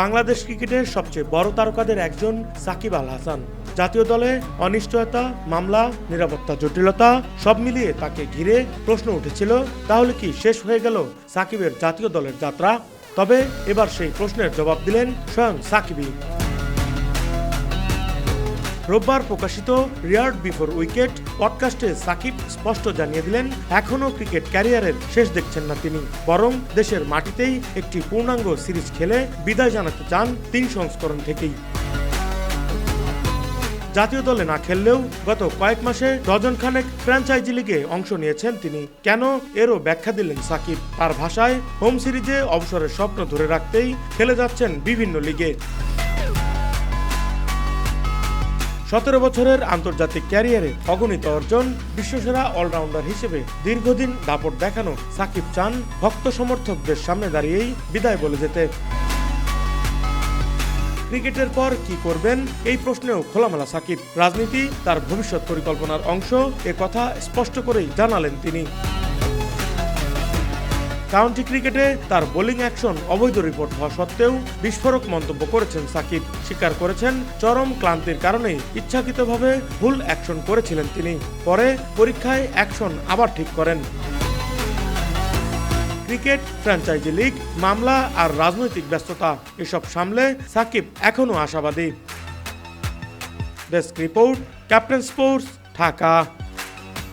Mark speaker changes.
Speaker 1: বাংলাদেশ ক্রিকেটের সবচেয়ে বড় তারকাদের একজন সাকিব আল হাসান। জাতীয় দলে অনিশ্চয়তা, মামলা, নিরাপত্তা, জটিলতা সব মিলিয়ে তাকে ঘিরে প্রশ্ন উঠেছিল, তাহলে কি শেষ হয়ে গেল সাকিবের জাতীয় দলের যাত্রা? তবে এবার সেই প্রশ্নের জবাব দিলেন স্বয়ং সাকিবই। রোববার প্রকাশিত রিয়ার্ড বিফোর উইকেট পডকাস্টে সাকিব স্পষ্ট জানিয়ে দিলেন এখনও ক্রিকেট ক্যারিয়ারের শেষ দেখছেন না তিনি। বরং দেশের মাটিতেই একটি পূর্ণাঙ্গ সিরিজ খেলে বিদায় জানাতে চান তিন সংস্করণ থেকেই। জাতীয় দলে না খেললেও গত কয়েক মাসে ডজন খানেক ফ্র্যাঞ্চাইজি লিগে অংশ নিয়েছেন তিনি। কেন এরও ব্যাখ্যা দিলেন সাকিব। তার ভাষায়, হোম সিরিজে অবসরের স্বপ্ন ধরে রাখতেই খেলে যাচ্ছেন বিভিন্ন লিগে। সতেরো বছরের আন্তর্জাতিক ক্যারিয়ারে অগণিত অর্জন, বিশ্বসেরা অলরাউন্ডার হিসেবে দীর্ঘদিন দাপট দেখানো সাকিব চান ভক্ত সমর্থকদের সামনে দাঁড়িয়েই বিদায় বলে যেতে। ক্রিকেটের পর কি করবেন? এই প্রশ্নেও খোলামেলা সাকিব। রাজনীতি, তার ভবিষ্যৎ পরিকল্পনার অংশ, এ কথা স্পষ্ট করেই জানালেন তিনি। কাউন্টি ক্রিকেটে তার বোলিং অ্যাকশন অবৈধ রিপোর্ট হওয়া সত্ত্বেও বিস্ফোরক মন্তব্য করেছেন সাকিব। স্বীকার করেছেন, চরম ক্লান্তির কারণেই ইচ্ছাকৃতভাবে ভুল অ্যাকশন করেছিলেন তিনি। পরে পরীক্ষায় অ্যাকশন আবার ঠিক করেন। ক্রিকেট, ফ্র্যাঞ্চাইজি লিগ, মামলা আর রাজনৈতিক ব্যস্ততা, এসব সামলে সাকিব এখনও আশাবাদী। Desk report, captain sports, Dhaka.